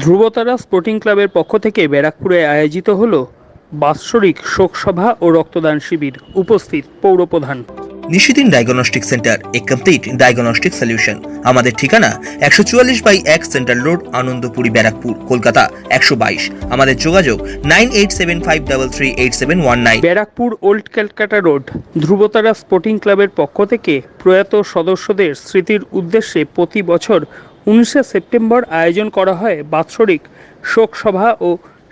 ধ্রুবতারা sporting ক্লাবের পক্ষ থেকে ব্যারাকপুরে আয়োজিত হল বাৎসরিক শোকসভা ও রক্তদান শিবির। উপস্থিত পৌরপ্রধান। নিশিদিন ডায়াগনস্টিক সেন্টার এ কমপ্লিট ডায়াগনস্টিক সলিউশন। আমাদের ঠিকানা একশো চুয়াল্লিশ বাই এক সেন্ট্রাল রোড আনন্দপুরি ব্যারাকপুর কলকাতা একশো বাইশ। আমাদের যোগাযোগ nine eight seven five double three eight seven one nine. Barrackpore old Calcutta road Dhrubatara sporting ক্লাবের পক্ষ থেকে প্রয়াত সদস্যদের স্মৃতির উদ্দেশ্যে প্রতি বছর উনিশে সেপ্টেম্বর আয়োজন করা হয় বাৎসরিক শোকসভা ও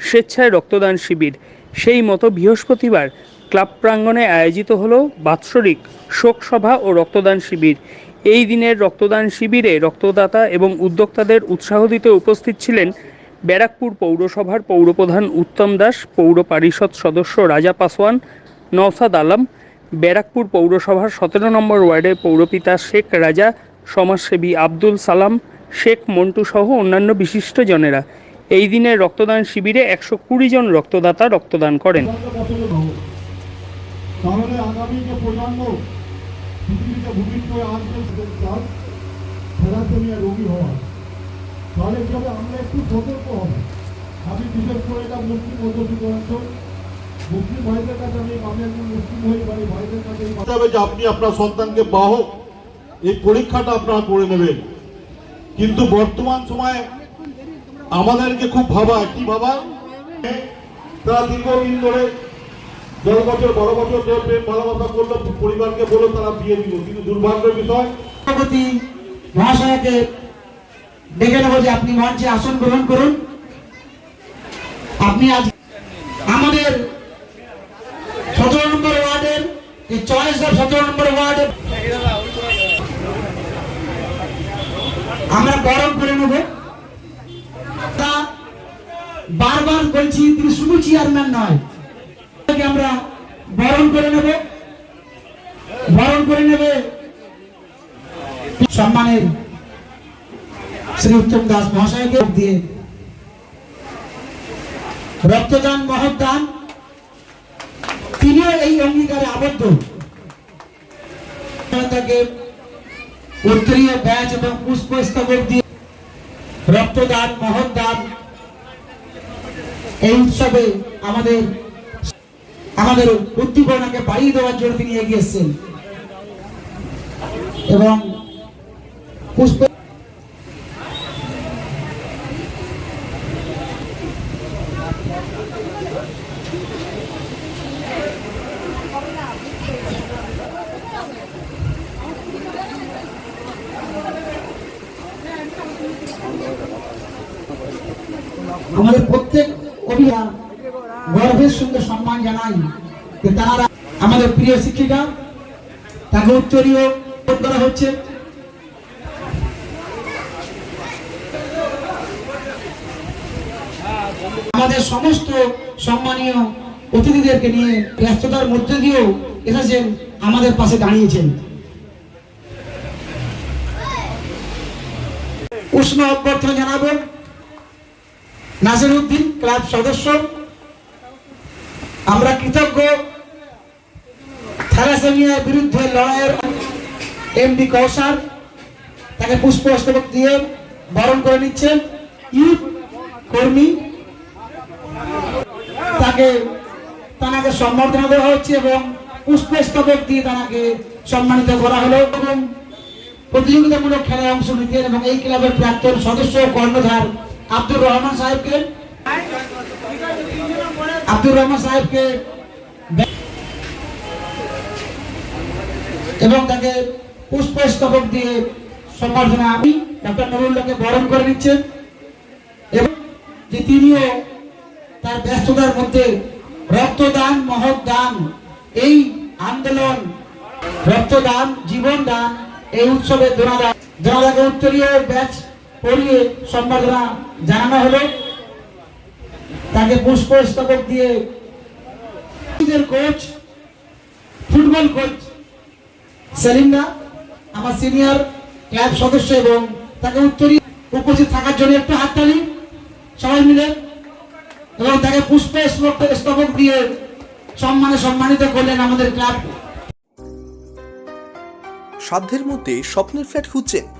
স্বেচ্ছায় রক্তদান শিবির। সেই মতো বৃহস্পতিবার ক্লাব প্রাঙ্গণে আয়োজিত হলো বাৎসরিক শোকসভা ও রক্তদান শিবির। এই দিনের রক্তদান শিবিরে রক্তদাতা এবং উদ্যোক্তাদের উৎসাহ দিতে উপস্থিত ছিলেন ব্যারাকপুর পৌরসভার পৌরপ্রধান উত্তম দাস, পৌর পরিষদ সদস্য রাজা পাসওয়ান, নওসাদ আলম, ব্যারাকপুর পৌরসভার সতেরো নম্বর ওয়ার্ডের পৌরপিতা শেখ রাজা, সমাজসেবী আব্দুল সালাম শেখ মন্টু সহ অন্যান্য বিশিষ্ট জনেরা। এই দিনের রক্তদান শিবিরে একশো কুড়ি জন রক্তদাতা রক্তদান করেন। তাহলে আগামী যে প্রজন্ম পৃথিবীতে ভূমিষ্ঠ হয়ে আসবে তার থ্যালাসেমিয়া রোগী হওয়া। তাহলে কি আমরা একটু সতর্ক হব। আমি বিশেষ করে এটা মুসলিম অধ্যুষিত অঞ্চল মুসলিম ভাইদের কাছে আমি আমি একজন মুসলিম হই মানে ভাইদের কাছে এই কথা হবে যে আপনি আপনার সন্তানকে বাহক এই পরীক্ষাটা আপনারা করে নেবেন। কিন্তু বর্তমান সময়ে আমাদেরকে খুব ভাবা, কি ভাবা? তারা দীর্ঘদিন ধরে দশ বছর বারো বছর ধরে প্রেম, ভালোবাসা করল, পরিবারকে বলে তারা বিয়ে দিল। কিন্তু দুর্ভাগ্যের বিষয় মহাশয়কে ডেকে নেব যে আপনি মঞ্চে আসন গ্রহণ করুন। আপনি আজ আমাদের সতেরো নম্বর ওয়ার্ডের চয়েস অফ সতেরো নম্বর ওয়ার্ডের আমরা বরণ করে নেব। তা বারবার বলছি, তিনি শুধু চেয়ারম্যান নয়। আমরা বরণ করে নেব। বরণ করে নেবে সম্মানের শ্রী উত্তম দাস মহাশয়কে দিয়ে। রক্তদান মহদান তিনিও এই অঙ্গীকারে আবদ্ধ। তাকে উত্তরীয় ব্যাচ এবং পুষ্পস্তবক দিয়ে রক্তদান মহদান এই উৎসবে আমাদের আমাদের উদ্দীপনাকে বাড়িয়ে দেওয়ার জন্য তিনি এগিয়ে এবং পুষ্প আমাদের প্রত্যেক অভিযান গর্বের সঙ্গে সম্মান জানাই যে তারা আমাদের প্রিয় শিক্ষিকা, তাকে উত্তরীয় করা হচ্ছে। আমাদের সমস্ত সম্মানীয় অতিথিদেরকে নিয়ে ব্যস্ততার মধ্যে দিয়েও এসেছেন, আমাদের পাশে দাঁড়িয়েছেন। উষ্ণ অভ্যর্থনা জানাব। নাসির উদ্দিন ক্লাব সদস্য। আমরা কৃতজ্ঞ থ্যালাসেমিয়ার বিরুদ্ধে লড়াইয়ের এমডি কৌশার তাকে পুষ্পস্তবক দিয়ে বরণ করে নিচ্ছেন ইউথ কর্মী। তাকে তাকে সম্বর্ধনা দেওয়া হচ্ছে এবং পুষ্পস্তবক দিয়ে তাকে সম্মানিত করা হলো এবং প্রতিযোগিতামূলক খেলায় অংশ নিতেন এবং এই ক্লাবের প্রাক্তন সদস্য কর্ণধার আব্দুর রহমান সাহেবকে, আব্দুর রহমান সাহেবকে এবং তাকে পুষ্পস্তবক দিয়ে সম্বর্ধনা আমি ডক্টর নুরুল্লাহকে বরণ করে নিচ্ছেন। এবং যে তিনিও তার ব্যস্ততার মধ্যে রক্তদান, মহৎ দান, এই আন্দোলন, রক্তদান, জীবন দান, এই উৎসবে দোনাদা দোনাদাকে উত্তরীয় ব্যাচ পরিয়ে সম্বর্ধনা জানানো হলো। তাকে পুষ্প স্তবক দিয়ে কোচ ফুটবল কোচ সেলিমরা আমার সিনিয়র ক্লাব সদস্য এবং তাকে উত্তরী উপস্থিত থাকার জন্য একটু হাততালি। সবাই মিলে এবং তাকে পুষ্প স্তবক দিয়ে সম্মানে সম্মানিত করলেন আমাদের ক্লাব সাধ্যের মধ্যে স্বপ্নের ফ্ল্যাট খুঁজছেন